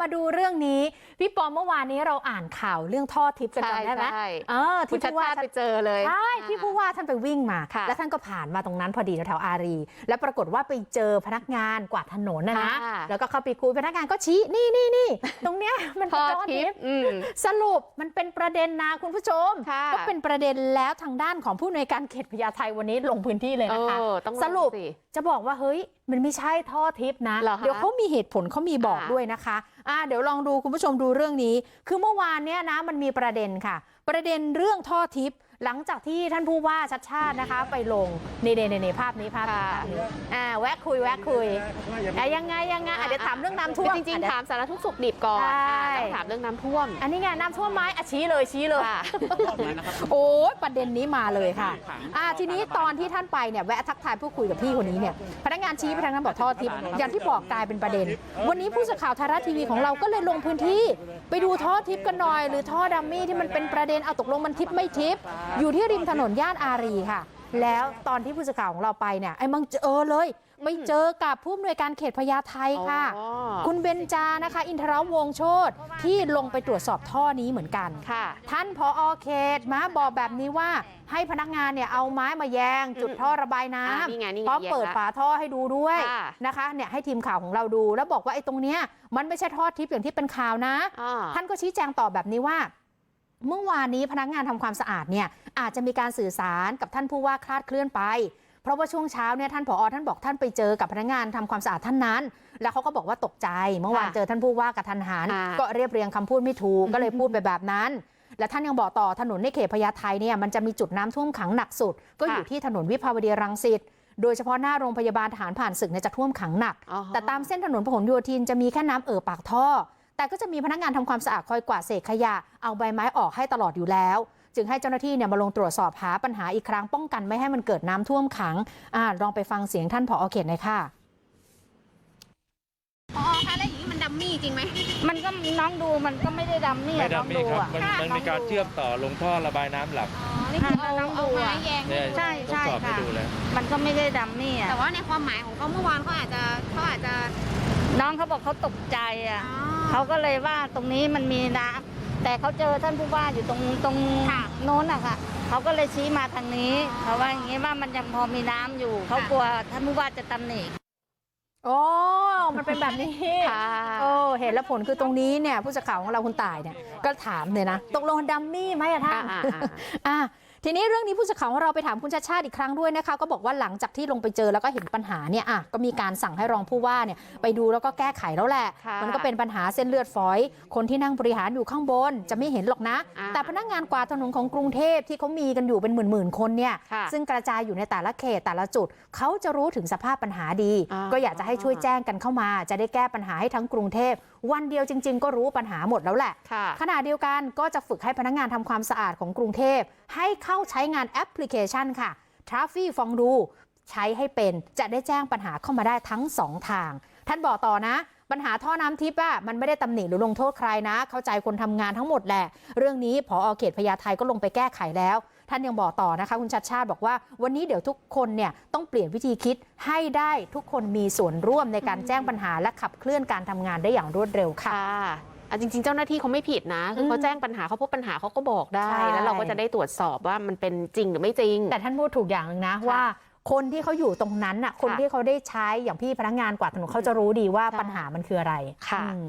มาดูเรื่องนี้ พี่ปอมเมื่อวานนี้เราอ่านข่าวเรื่องท่อทิพย์กันใช่จำได้ไหมใช่เออคุณที่ชัดผู้ว่าชาติไปเจอเลยใช่ที่ผู้ว่าท่านไปวิ่งมาค่ะแล้วท่านก็ผ่านมาตรงนั้นพอดีแถวๆอารี แล้วปรากฏว่าไปเจอพนักงานกวาดถนนนะนะค่ะแล้วก็เข้าไปคุยพนักงานก็ชี้นี่นี่นี่ตรงเนี้ยมันพเป็นอท่อทิทิปพย์อืมสรุปมันเป็นประเด็นนะคุณผู้ชมค่ะก็เป็นประเด็นแล้วทางด้านของผู้ในวยการเขตพญาไทวันนี้ลงพื้นที่เลยเอนะคะอต้องลองสรุปสิจะบอกว่าเฮ้ยมันไม่ใช่ท่อทิพย์นะเหรอคะเดี๋ยวเขามีเหตุผลเขามีบอกค่ะด้วยนะคะอ่าเดี๋ยวลองดูคุณผู้ชมดูเรื่องนี้ คือเมื่อวานเนี้ยนะมันมีประเด็นค่ะ ประเด็นเรื่องท่อทิพย์ หลังจากที่ท่านผู้ว่าชัดชาตินะคะ ไปลงนี่ในในภาพนี้ภาพนี้ค่ะภาพนี้อ่าแวะคุยแวะคุยอะยังไงยังไงอะเดี๋ยวถามเรื่องน้ำท่วมจริงอะๆเดี๋ยวถามสารทุกข์สุขดิบก่อนใช่อะต้องถามเรื่องน้ำท่วม อันนี้ไงน้ำท่วมไหมอะชี้เลยชี้เลย ค่ะ โอ้ยประเด็นนี้มาเลยค่ะอ่าทีนี้ตอนที่ท่านไปเนี่ยแวะทักทายพูดคุยกับพี่คนนี้เนี่ยพนักงานชี้ไปทางนั้นบอกท่อทิพย์อย่างที่บอกกลายเป็นประเด็น วันนี้ผู้สื่อข่าวไทยรัฐทีวีของเราก็เลยลงพื้นที่ ไปดูท่อทิพย์กันหน่อย หรือท่อดัมมี่ที่มันเป็นประเด็นเอาตกลงมันทิพย์ไม่ทิพย์อยู่ที่ริมถนนย่านอารีค่ะ แล้วตอนที่ผู้สื่อข่าวของเราไปเนี่ยไอ้มังเจอเลยไปเจอกับผู้อำนวยการเขตพญาไทค่ะอ๋อคุณเบนจานะคะ อินทรวงศ์โชตที่ลงไปตรวจสอบท่อนี้เหมือนกันค่ะท่านพออเขตมาบอกแบบนี้ว่าให้พนักงานเนี่ยเอาไม้มาแยง จุดท่อระบายน้อ่านี่ไงนี่ไงำพร้อมแยงเปิดละฝาท่อให้ดูด้วยค่ะนะคะเนี่ยให้ทีมข่าวของเราดู แล้วบอกว่าไอ้ตรงเนี้ยมันไม่ใช่ท่อทิพย์อย่างที่เป็นข่าวนะอ่าท่านก็ชี้แจงต่อแบบนี้ว่า เมื่อวานนี้พนักงานทำความสะอาดเนี่ยอาจจะมีการสื่อสารกับท่านผู้ว่าคลาดเคลื่อนไป เพราะว่าช่วงเช้าเนี่ยท่านผอท่านบอกท่านไปเจอกับพนักงานทำความสะอาดท่านนั้น แล้วเขาก็บอกว่าตกใจ เมื่อวานค่ะเจอท่านผู้ว่ากับทันหันค่ะก็เรียบเรียงคำพูดไม่ถูกก็เลยพูดไปแบบนั้นและท่านยังบอกต่อถนนในเขตพญาไทเนี่ยมันจะมีจุดน้ำท่วมขังหนักสุด ก็อยู่ที่ถนนวิภาวดีรังสิตโดยเฉพาะหน้าโรงพยาบาลทหารผ่านศึกเนี่ยจะท่วมขังหนักอ๋อแต่ตามเส้นถนนพหลโยธินจะมีแค่น้ำเอ่อปากท่อ แต่ก็จะมีพนักงานทำความสะอาดคอยกวาดเศษขยะเอาใบไม้ออกให้ตลอดอยู่แล้ว จึงให้เจ้าหน้าที่เนี่ยมาลงตรวจสอบหาปัญหาอีกครั้งป้องกันไม่ให้มันเกิดน้ำท่วมขังอ่าลองไปฟังเสียงท่านผอเขตหน่อยค่ะพอคะแล้วอย่างนี้มันดัมมี่จริงไหม มันก็น้องดูมันก็ไม่ได้ดำนี่ไม่อะน้องดำดูนี่ครับอะมันค่ะมันมีการเชื่อมต่อลงท่อระบายน้ำหลักอ๋อนี่คือเอาน้องดูเอาไม้อะแยงเนี่ยใช่ทดใช่สอบให้ค่ะดูแล้วมันก็ไม่ได้ดำนี่อะแต่ว่าในความหมายของเขาเมื่อวานเขาอาจจะเขาอาจจะ น้องเขาบอกเขาตกใจอะอ๋อ เขาก็เลยว่าตรงนี้มันมีน้ำแต่เขาเจอท่านผู้ว่าอยู่ตรงตรงค่ะโน้นอะค่ะเขาก็เลยชี้มาทางนี้อ๋อเขาว่าอย่างนี้ว่ามันยังพอมีน้ำอยู่เขากลัวท่านผู้ว่าจะตำหนิโอ้มันเป็นแบบนี้ค่ะโอ้เห็นแล้วผลคือตรงนี้เนี่ยผู้สื่อข่าวของเราคุณต่ายเนี่ยก็ถามเลยนะตกลงดัมมี่ไหมอะท่านอ่าอ่าอะ ทีนี้เรื่องนี้ผู้สื่อข่าวของเราไปถามคุณชาติชาติอีกครั้งด้วยนะคะ ก็บอกว่าหลังจากที่ลงไปเจอแล้วก็เห็นปัญหาเนี่ยอะก็มีการสั่งให้รองผู้ว่าเนี่ยไปดูแล้วก็แก้ไขแล้วแหละค่ะมันก็เป็นปัญหาเส้นเลือดฝอย คนที่นั่งบริหารอยู่ข้างบนจะไม่เห็นหรอกนะอ่าแต่พนักงานกวาดถนนของกรุงเทพที่เขามีกันอยู่เป็นหมื่นๆคนเนี่ยค่ะซึ่งกระจายอยู่ในแต่ละเขตแต่ละจุดเขาจะรู้ถึงสภาพปัญหาดีอ่าก็อยากจะให้ช่วยแจ้งกันเข้ามา จะได้แก้ปัญหาให้ทั้งกรุงเทพ วันเดียวจริง ๆ ก็รู้ปัญหาหมดแล้วแหละค่ะขณะเดียวกันก็จะฝึกให้พนักงานทำความสะอาดของกรุงเทพ ให้เข้าใช้งานแอปพลิเคชันค่ะ t r a f f i ฟองดูใช้ให้เป็นจะได้แจ้งปัญหาเข้ามาได้ทั้งสองทาง ท่านบอกต่อนะปัญหาท่อน้ำทิพย์อะมันไม่ได้ตำหนิหรือลงโทษใครนะ เข้าใจคนทำงานทั้งหมดแหละ เรื่องนี้พอเขตพญาไทก็ลงไปแก้ไขแล้ว ท่านยังบอกต่อนะคะคุณชัดชาติบอกว่าวันนี้เดี๋ยวทุกคนเนี่ยต้องเปลี่ยนวิธีคิดให้ได้ทุกคนมีส่วนร่วมในการแจ้งปัญหาและขับเคลื่อนการทำงานได้อย่างรวดเร็วค่ะค่ะอะจริงๆ เจ้าหน้าที่เขาไม่ผิดนะคือเขาอืมแจ้งปัญหาเขาพบปัญหาเขาก็บอกได้ใช่แล้วเราก็จะได้ตรวจสอบว่ามันเป็นจริงหรือไม่จริง แต่ท่านพูดถูกอย่างหนึ่งนะค่ะว่าคนที่เขาอยู่ตรงนั้นน่ะคนค่ะที่เขาได้ใช้อย่างพี่พนักงานกวาดถนนเขาจะรู้ดีว่าใช่ปัญหามันคืออะไรค่ะอืม